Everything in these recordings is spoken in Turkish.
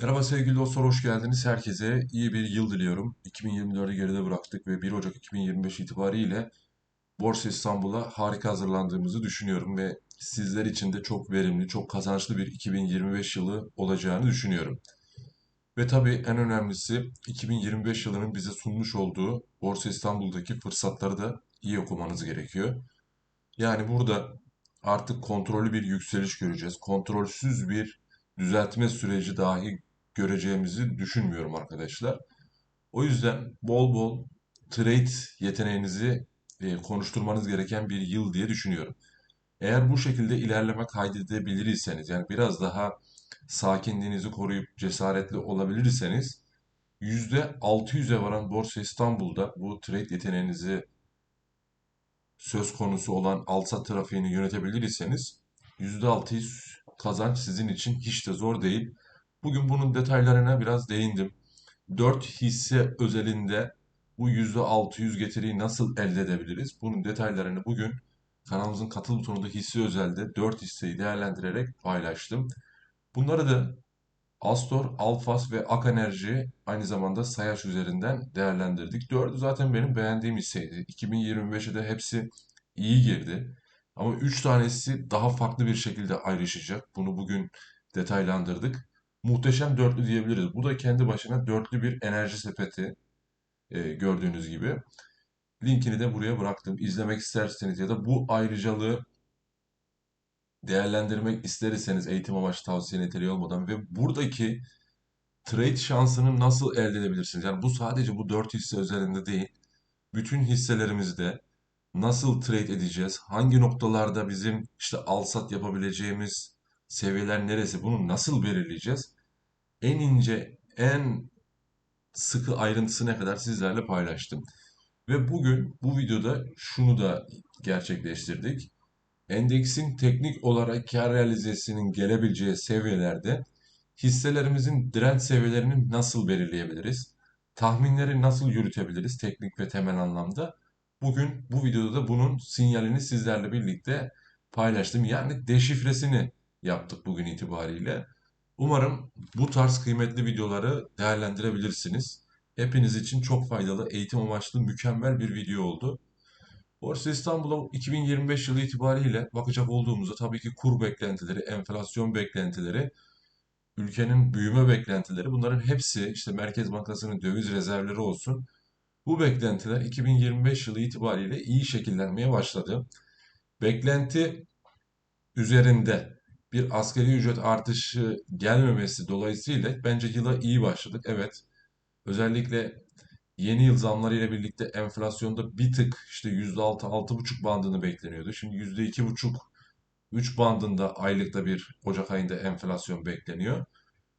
Merhaba sevgili dostlar, hoş geldiniz. Herkese iyi bir yıl diliyorum. 2024'ü geride bıraktık ve 1 Ocak 2025 itibariyle Borsa İstanbul'a harika hazırlandığımızı düşünüyorum ve sizler için de çok verimli, çok kazançlı bir 2025 yılı olacağını düşünüyorum. Ve tabii en önemlisi 2025 yılının bize sunmuş olduğu Borsa İstanbul'daki fırsatları da iyi okumanız gerekiyor. Yani burada artık kontrollü bir yükseliş göreceğiz. Kontrolsüz bir düzeltme süreci dahi göreceğimizi düşünmüyorum arkadaşlar. O yüzden bol bol trade yeteneğinizi e, konuşturmanız gereken bir yıl diye düşünüyorum. Eğer bu şekilde ilerleme kaydedebilirseniz, yani biraz daha sakinliğinizi koruyup cesaretli olabilirseniz %600'e varan Borsa İstanbul'da bu trade yeteneğinizi söz konusu olan alsat trafiğini yönetebilirseniz %600 kazanç sizin için hiç de zor değil. Bugün bunun detaylarına biraz değindim. 4 hisse özelinde bu %600 getiriyi nasıl elde edebiliriz? Bunun detaylarını bugün kanalımızın katıl butonunda hisse özelde 4 hisseyi değerlendirerek paylaştım. Bunları da Astor, Alfas ve Ak Enerji aynı zamanda Sayaç üzerinden değerlendirdik. Dördü zaten benim beğendiğim hisseydi. 2025'e de hepsi iyi girdi. Ama 3 tanesi daha farklı bir şekilde ayrışacak. Bunu bugün detaylandırdık. Muhteşem dörtlü diyebiliriz. Bu da kendi başına dörtlü bir enerji sepeti e, gördüğünüz gibi. Linkini de buraya bıraktım. İzlemek isterseniz ya da bu ayrıcalığı değerlendirmek isterseniz eğitim amaçlı tavsiye niteliği olmadan ve buradaki trade şansını nasıl elde edebilirsiniz? Yani bu sadece bu 4 hisse üzerinde değil. Bütün hisselerimizde nasıl trade edeceğiz? Hangi noktalarda bizim işte al sat yapabileceğimiz seviyeler neresi? Bunu nasıl belirleyeceğiz? En ince, en sıkı ayrıntısına kadar sizlerle paylaştım. Ve bugün bu videoda şunu da gerçekleştirdik. Endeksin teknik olarak kar realizesinin gelebileceği seviyelerde hisselerimizin direnç seviyelerini nasıl belirleyebiliriz? Tahminleri nasıl yürütebiliriz teknik ve temel anlamda? Bugün bu videoda da bunun sinyalini sizlerle birlikte paylaştım. Yani deşifresini yaptık bugün itibariyle. Umarım bu tarz kıymetli videoları değerlendirebilirsiniz. Hepiniz için çok faydalı, eğitim amaçlı mükemmel bir video oldu. Borsa İstanbul'a 2025 yılı itibariyle bakacak olduğumuzda tabii ki kur beklentileri, enflasyon beklentileri, ülkenin büyüme beklentileri bunların hepsi işte Merkez Bankası'nın döviz rezervleri olsun. Bu beklentiler 2025 yılı itibariyle iyi şekillenmeye başladı. Beklenti üzerinde bir asgari ücret artışı gelmemesi dolayısıyla bence yıla iyi başladık. Evet, özellikle yeni yıl zamları ile birlikte enflasyonda bir tık işte %6, buçuk bandını bekleniyordu. Şimdi %2,5, 3 bandında aylıkta bir Ocak ayında enflasyon bekleniyor.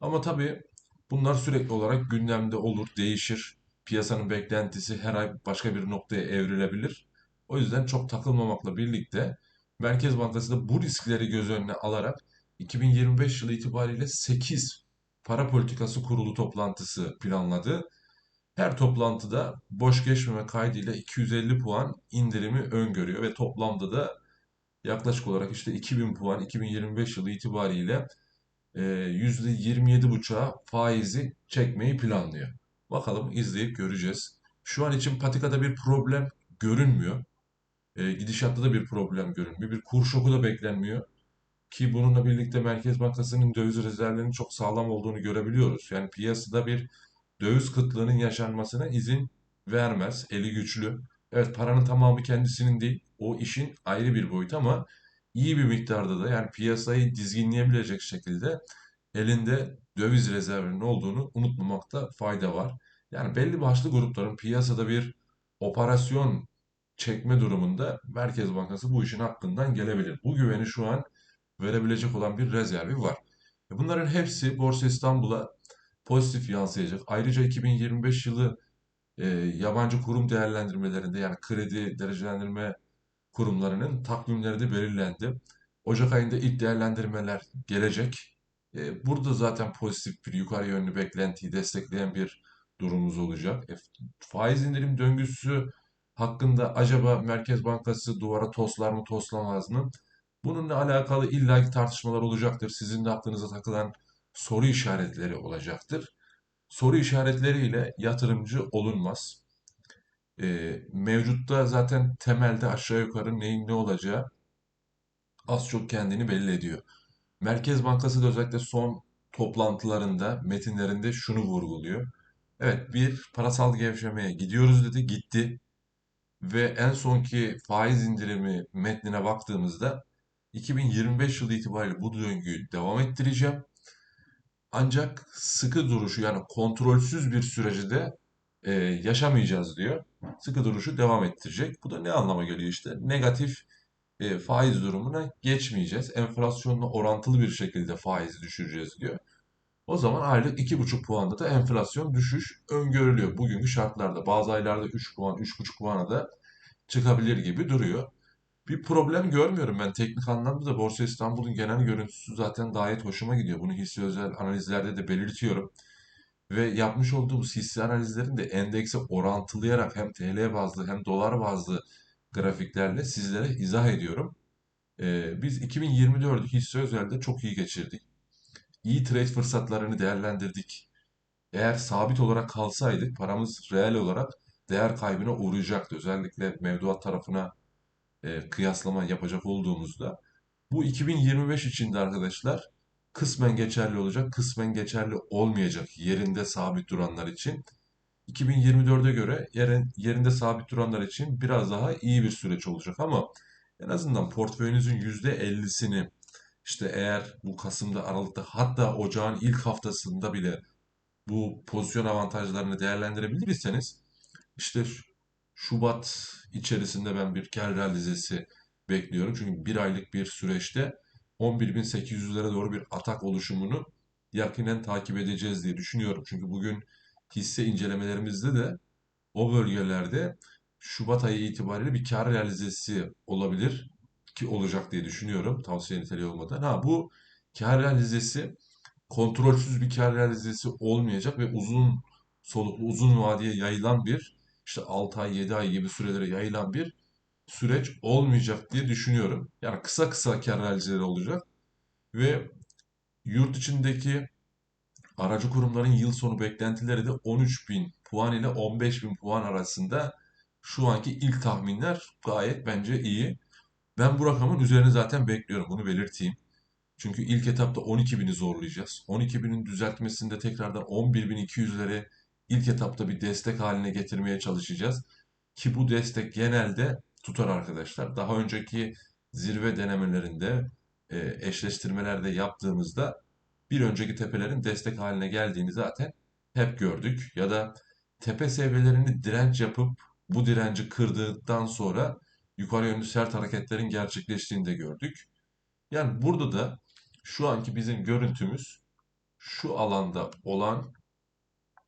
Ama tabii bunlar sürekli olarak gündemde olur, değişir. Piyasanın beklentisi her ay başka bir noktaya evrilebilir. O yüzden çok takılmamakla birlikte Merkez Bankası da bu riskleri göz önüne alarak 2025 yılı itibariyle 8 para politikası kurulu toplantısı planladı. Her toplantıda boş geçmeme kaydıyla 250 puan indirimi öngörüyor ve toplamda da yaklaşık olarak işte 2000 puan 2025 yılı itibariyle e, %27,5'a faizi çekmeyi planlıyor. Bakalım izleyip göreceğiz. Şu an için patikada bir problem görünmüyor. E, gidişatta da bir problem görünmüyor. Bir kur şoku da beklenmiyor. Ki bununla birlikte Merkez Bankası'nın döviz rezervlerinin çok sağlam olduğunu görebiliyoruz. Yani piyasada bir döviz kıtlığının yaşanmasına izin vermez. Eli güçlü. Evet paranın tamamı kendisinin değil. O işin ayrı bir boyutu ama iyi bir miktarda da yani piyasayı dizginleyebilecek şekilde elinde döviz rezervinin olduğunu unutmamakta fayda var. Yani belli başlı grupların piyasada bir operasyon çekme durumunda Merkez Bankası bu işin hakkından gelebilir. Bu güveni şu an verebilecek olan bir rezervi var. Bunların hepsi Borsa İstanbul'a pozitif yansıyacak. Ayrıca 2025 yılı e, yabancı kurum değerlendirmelerinde yani kredi derecelendirme kurumlarının takvimleri de belirlendi. Ocak ayında ilk değerlendirmeler gelecek. E, burada zaten pozitif bir yukarı yönlü beklentiyi destekleyen bir durumumuz olacak. E, faiz indirim döngüsü hakkında acaba Merkez Bankası duvara toslar mı toslamaz mı? Bununla alakalı illaki tartışmalar olacaktır. Sizin de aklınıza takılan soru işaretleri olacaktır. Soru işaretleriyle yatırımcı olunmaz. E, mevcutta zaten temelde aşağı yukarı neyin ne olacağı az çok kendini belli ediyor. Merkez Bankası da özellikle son toplantılarında, metinlerinde şunu vurguluyor. Evet bir parasal gevşemeye gidiyoruz dedi, gitti. Ve en sonki faiz indirimi metnine baktığımızda 2025 yılı itibariyle bu döngüyü devam ettireceğim. Ancak sıkı duruşu yani kontrolsüz bir süreci de e, yaşamayacağız diyor. Sıkı duruşu devam ettirecek. Bu da ne anlama geliyor işte? Negatif e, faiz durumuna geçmeyeceğiz. Enflasyonla orantılı bir şekilde faizi düşüreceğiz diyor. O zaman aylık 2,5 puanda da enflasyon düşüş öngörülüyor. Bugünkü şartlarda bazı aylarda 3 puan, 3,5 puana da çıkabilir gibi duruyor. Bir problem görmüyorum ben teknik anlamda da Borsa İstanbul'un genel görüntüsü zaten gayet hoşuma gidiyor. Bunu hisse özel analizlerde de belirtiyorum. Ve yapmış olduğumuz hisse analizlerini de endekse orantılayarak hem TL bazlı hem dolar bazlı grafiklerle sizlere izah ediyorum. Ee, biz 2024'ü hisse özelde çok iyi geçirdik. İyi trade fırsatlarını değerlendirdik. Eğer sabit olarak kalsaydık paramız reel olarak değer kaybına uğrayacaktı. Özellikle mevduat tarafına e, kıyaslama yapacak olduğumuzda bu 2025 için de arkadaşlar kısmen geçerli olacak, kısmen geçerli olmayacak yerinde sabit duranlar için. 2024'e göre yerin, yerinde sabit duranlar için biraz daha iyi bir süreç olacak ama en azından portföyünüzün %50'sini işte eğer bu Kasım'da, Aralık'ta hatta Ocağın ilk haftasında bile bu pozisyon avantajlarını değerlendirebilirseniz işte Şubat içerisinde ben bir kar realizesi bekliyorum. Çünkü bir aylık bir süreçte 11.800'lere doğru bir atak oluşumunu yakinen takip edeceğiz diye düşünüyorum. Çünkü bugün hisse incelemelerimizde de o bölgelerde Şubat ayı itibariyle bir kar realizesi olabilir ki olacak diye düşünüyorum tavsiye niteliği olmadan. Ha bu kar realizesi kontrolsüz bir kar realizesi olmayacak ve uzun soluklu uzun vadeye yayılan bir işte 6 ay 7 ay gibi sürelere yayılan bir süreç olmayacak diye düşünüyorum. Yani kısa kısa kar realizeleri olacak ve yurt içindeki aracı kurumların yıl sonu beklentileri de 13 bin puan ile 15 bin puan arasında şu anki ilk tahminler gayet bence iyi. Ben bu rakamın üzerine zaten bekliyorum bunu belirteyim. Çünkü ilk etapta 12 bini zorlayacağız. 12 binin düzeltmesinde tekrardan 11.200'lere ilk etapta bir destek haline getirmeye çalışacağız. Ki bu destek genelde tutar arkadaşlar. Daha önceki zirve denemelerinde e, eşleştirmelerde yaptığımızda bir önceki tepelerin destek haline geldiğini zaten hep gördük. Ya da tepe seviyelerini direnç yapıp bu direnci kırdıktan sonra yukarı yönlü sert hareketlerin gerçekleştiğini de gördük. Yani burada da şu anki bizim görüntümüz şu alanda olan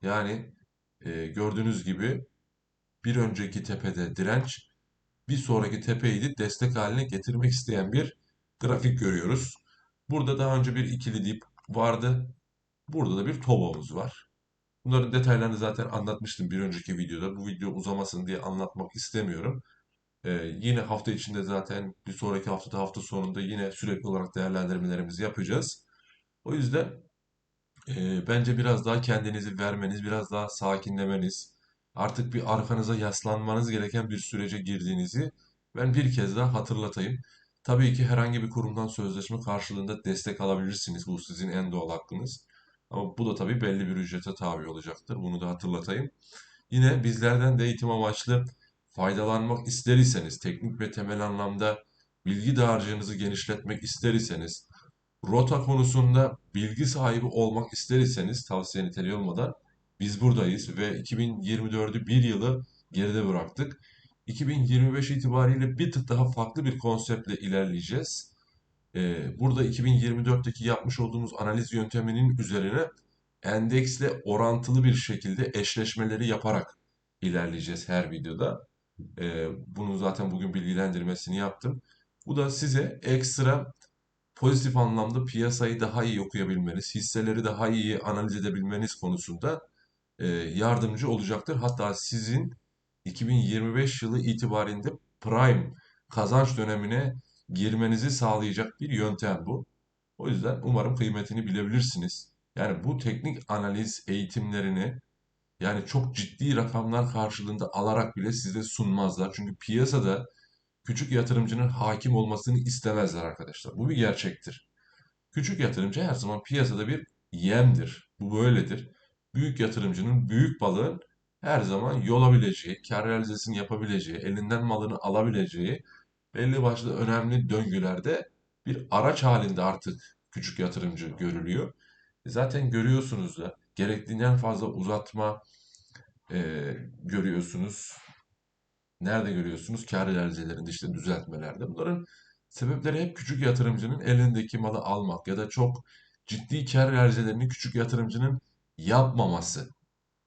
yani e, gördüğünüz gibi bir önceki tepede direnç, bir sonraki tepeyi de destek haline getirmek isteyen bir grafik görüyoruz. Burada daha önce bir ikili dip vardı. Burada da bir tobomuz var. Bunların detaylarını zaten anlatmıştım bir önceki videoda. Bu video uzamasın diye anlatmak istemiyorum. Ee, yine hafta içinde zaten bir sonraki haftada hafta sonunda yine sürekli olarak değerlendirmelerimizi yapacağız. O yüzden e, bence biraz daha kendinizi vermeniz, biraz daha sakinlemeniz, artık bir arkanıza yaslanmanız gereken bir sürece girdiğinizi ben bir kez daha hatırlatayım. Tabii ki herhangi bir kurumdan sözleşme karşılığında destek alabilirsiniz. Bu sizin en doğal hakkınız. Ama bu da tabii belli bir ücrete tabi olacaktır. Bunu da hatırlatayım. Yine bizlerden de eğitim amaçlı faydalanmak ister iseniz, teknik ve temel anlamda bilgi dağarcığınızı genişletmek ister iseniz, rota konusunda bilgi sahibi olmak ister iseniz tavsiye niteliği olmadan biz buradayız ve 2024'ü bir yılı geride bıraktık. 2025 itibariyle bir tık daha farklı bir konseptle ilerleyeceğiz. Ee, burada 2024'teki yapmış olduğumuz analiz yönteminin üzerine endeksle orantılı bir şekilde eşleşmeleri yaparak ilerleyeceğiz her videoda. Ee, bunu zaten bugün bilgilendirmesini yaptım. Bu da size ekstra pozitif anlamda piyasayı daha iyi okuyabilmeniz, hisseleri daha iyi analiz edebilmeniz konusunda e, yardımcı olacaktır. Hatta sizin 2025 yılı itibarinde prime kazanç dönemine girmenizi sağlayacak bir yöntem bu. O yüzden umarım kıymetini bilebilirsiniz. Yani bu teknik analiz eğitimlerini yani çok ciddi rakamlar karşılığında alarak bile size sunmazlar. Çünkü piyasada küçük yatırımcının hakim olmasını istemezler arkadaşlar. Bu bir gerçektir. Küçük yatırımcı her zaman piyasada bir yemdir. Bu böyledir. Büyük yatırımcının, büyük balığın her zaman yolabileceği, kar realizesini yapabileceği, elinden malını alabileceği belli başlı önemli döngülerde bir araç halinde artık küçük yatırımcı görülüyor. E Zaten görüyorsunuz da gerektiğinden fazla uzatma e, görüyorsunuz. Nerede görüyorsunuz? Kar realizelerinde işte düzeltmelerde. Bunların sebepleri hep küçük yatırımcının elindeki malı almak ya da çok ciddi kar realizelerini küçük yatırımcının yapmaması.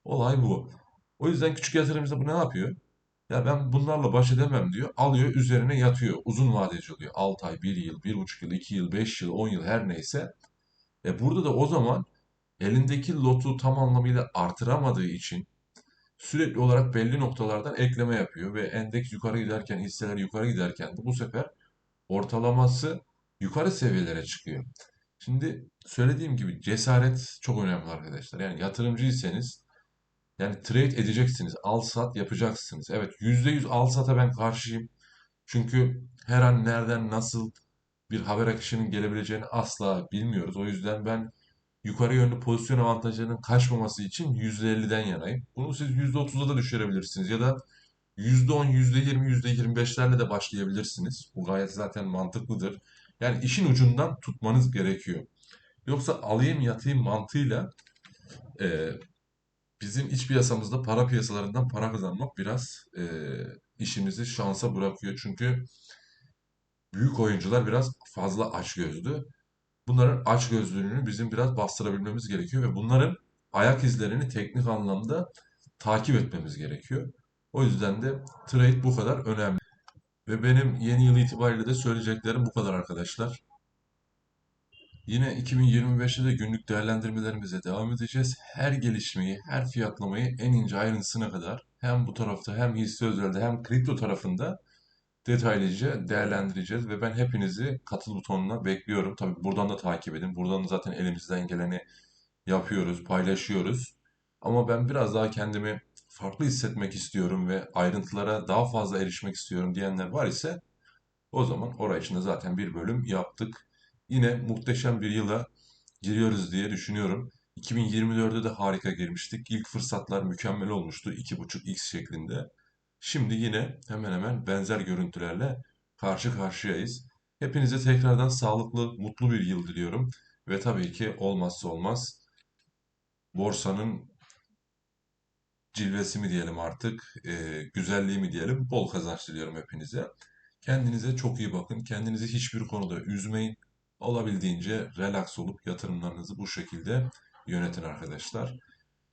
Olay bu. O yüzden küçük yatırımcı bu ne yapıyor? Ya ben bunlarla baş edemem diyor. Alıyor üzerine yatıyor. Uzun vadeci oluyor. 6 ay, bir yıl, bir buçuk yıl, 2 yıl, 5 yıl, 10 yıl her neyse. E burada da o zaman elindeki lotu tam anlamıyla artıramadığı için sürekli olarak belli noktalardan ekleme yapıyor ve endeks yukarı giderken, hisseler yukarı giderken de bu sefer ortalaması yukarı seviyelere çıkıyor. Şimdi söylediğim gibi cesaret çok önemli arkadaşlar. Yani yatırımcıysanız yani trade edeceksiniz, al sat yapacaksınız. Evet %100 al sata ben karşıyım. Çünkü her an nereden nasıl bir haber akışının gelebileceğini asla bilmiyoruz. O yüzden ben yukarı yönlü pozisyon avantajlarının kaçmaması için %50'den yanayım. Bunu siz %30'a da düşürebilirsiniz ya da %10, %20, %25'lerle de başlayabilirsiniz. Bu gayet zaten mantıklıdır. Yani işin ucundan tutmanız gerekiyor. Yoksa alayım yatayım mantığıyla e, bizim iç piyasamızda para piyasalarından para kazanmak biraz e, işimizi şansa bırakıyor. Çünkü büyük oyuncular biraz fazla açgözlü. Bunların açgözlülüğünü bizim biraz bastırabilmemiz gerekiyor ve bunların ayak izlerini teknik anlamda takip etmemiz gerekiyor. O yüzden de trade bu kadar önemli. Ve benim yeni yıl itibariyle de söyleyeceklerim bu kadar arkadaşlar. Yine 2025'te de günlük değerlendirmelerimize devam edeceğiz. Her gelişmeyi, her fiyatlamayı en ince ayrıntısına kadar hem bu tarafta hem hisse özelde hem kripto tarafında detaylıca değerlendireceğiz ve ben hepinizi katıl butonuna bekliyorum. Tabii buradan da takip edin. Buradan da zaten elimizden geleni yapıyoruz, paylaşıyoruz. Ama ben biraz daha kendimi farklı hissetmek istiyorum ve ayrıntılara daha fazla erişmek istiyorum diyenler var ise o zaman oraya için de zaten bir bölüm yaptık. Yine muhteşem bir yıla giriyoruz diye düşünüyorum. 2024'de de harika girmiştik. İlk fırsatlar mükemmel olmuştu. 2.5x şeklinde. Şimdi yine hemen hemen benzer görüntülerle karşı karşıyayız. Hepinize tekrardan sağlıklı, mutlu bir yıl diliyorum. Ve tabii ki olmazsa olmaz borsanın cilvesi mi diyelim artık, e, güzelliği mi diyelim, bol kazanç diliyorum hepinize. Kendinize çok iyi bakın. Kendinizi hiçbir konuda üzmeyin. Olabildiğince relax olup yatırımlarınızı bu şekilde yönetin arkadaşlar.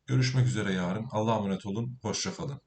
Görüşmek üzere yarın. Allah'a emanet olun. Hoşça kalın.